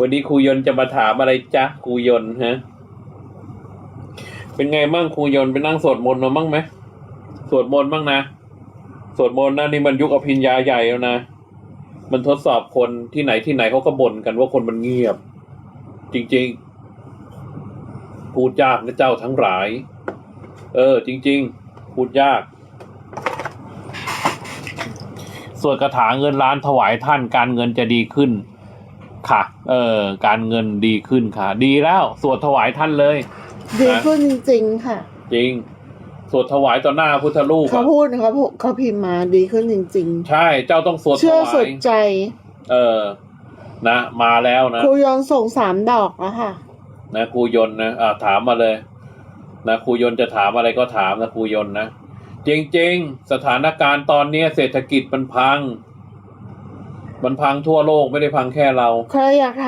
วันนี้ครูยนจะมาถามอะไรจ๊ะครูยนฮะ เป็นไงบ้างครูยนไปนั่งสวดมนต์มาบ้างไหมสวดมนต์บ้างนะสวดมนต์นะนี่มันยุคอภิญญาใหญ่แล้วนะมันทดสอบคนที่ไหนที่ไหนเขาก็บ่นกันว่าคนมันเงียบ จริงๆพูดยากนะเจ้าทั้งหลาย เออ จริง ๆ พูดยากสวนคาถาเงินล้านถวายท่านการเงินจะดีขึ้น ค่ะ เออ การเงินดีขึ้นค่ะ ดีแล้ว สวดถวายท่านเลย ดีขึ้นจริงๆค่ะ จริง สวดถวายต่อหน้าพุทธรูปเขาอะพูดเขาพูดเขาพิมพ์มาดีขึ้นจริง ใช่ เจ้าต้องสวดๆ ถเชื่อวาสุยดใจ เออ นะ มาแล้วนะ ครูยอนส่งสามดอกแล้วค่ะ นะครูยนต์นะอ่าถามมาเลยนะครูยนต์จะถามอะไรก็ถามนะครูยนต์นะจริง ๆ สถานการณ์ตอนเนี้ยเศรษฐกิจมันพัง มันพังทั่วโลกไม่ได้พังแค่เราเครอยากถาม